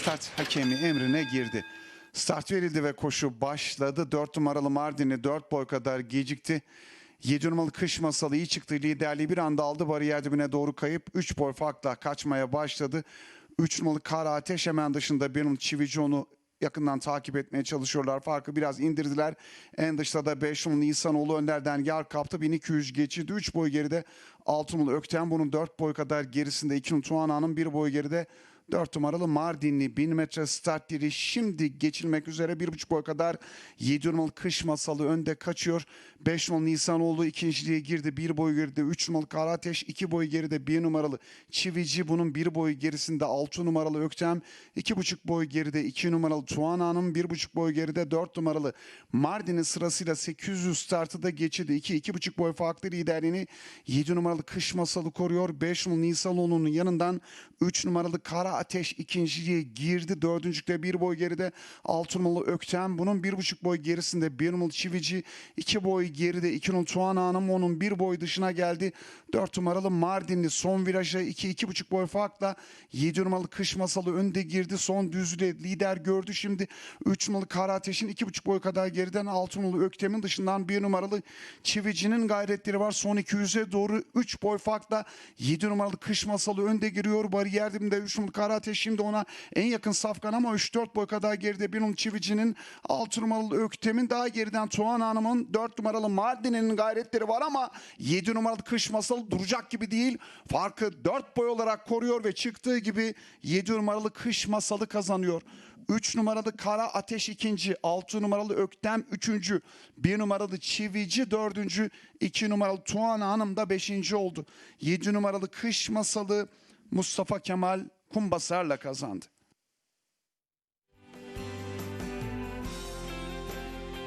start hakemi emrine girdi. Start verildi ve koşu başladı. 4 numaralı Mardin'i 4 boy kadar gecikti. 7 numaralı kış masalı iyi çıktı. Liderliği bir anda aldı. Bariyer dibine doğru kayıp 3 boy farkla kaçmaya başladı. 3 numaralı Kara Ateş hemen dışında bir numaralı Çivici onu yakından takip etmeye çalışıyorlar. Farkı biraz indirdiler. En dışta da 5 numaralı Nisanoğlu önlerden yer kaptı. 1200 geçirdi. 3 boy geride 6 numaralı Ökten bunun 4 boy kadar gerisinde 2 numaralı Tuana'nın 1 boy geride 4 numaralı Mardinli 1000 metre start diri şimdi geçilmek üzere 1,5 boy kadar 7 numaralı kış masalı önde kaçıyor. 5 numaralı Nisanoğlu ikinciliğe girdi. 1 boy geride 3 numaralı Karateş 2 boy geride 1 numaralı Çivici bunun 1 boy gerisinde 6 numaralı Öktem 2,5 boy geride 2 numaralı Tuana'nın 1,5 boy geride 4 numaralı Mardin'in sırasıyla 800 startı da geçirdi. 2 2,5 boy farklı liderliğini 7 numaralı kış masalı koruyor. 5 numaralı Nisanoğlu'nun yanından 3 numaralı Kara Ateş ikinciliğe girdi. Dördüncükte bir boy geride 6 numaralı Öktem. Bunun bir buçuk boy gerisinde bir numaralı Çivici. 2 boy geride 2 numaralı Tuana Hanım. Onun bir boy dışına geldi. 4 numaralı Mardinli son viraja 2 iki, buçuk boy farkla 7 numaralı Kış Masalı önde girdi. Son düzlüğe lider gördü. Şimdi 3 numaralı Kara Ateş'in iki buçuk boy kadar geriden 6 numaralı Öktem'in dışından bir numaralı Çivici'nin gayretleri var. Son 200'e doğru 3 boy farkla 7 numaralı Kış Masalı önde giriyor. Bariyer dibinde 3 numaralı Kara Ateş şimdi ona en yakın safkan ama 3-4 boy kadar geride bir numaralı Çivici'nin 6 numaralı Öktem'in daha geriden Tuğan Hanım'ın 4 numaralı Mardin'in gayretleri var ama 7 numaralı Kış Masalı duracak gibi değil. Farkı 4 boy olarak koruyor ve çıktığı gibi 7 numaralı Kış Masalı kazanıyor. 3 numaralı Kara Ateş ikinci, 6 numaralı Öktem üçüncü, 1 numaralı Çivici dördüncü, 2 numaralı Tuğan Hanım da beşinci oldu. 7 numaralı Kış Masalı Mustafa Kemal Kumbasar'la kazandı.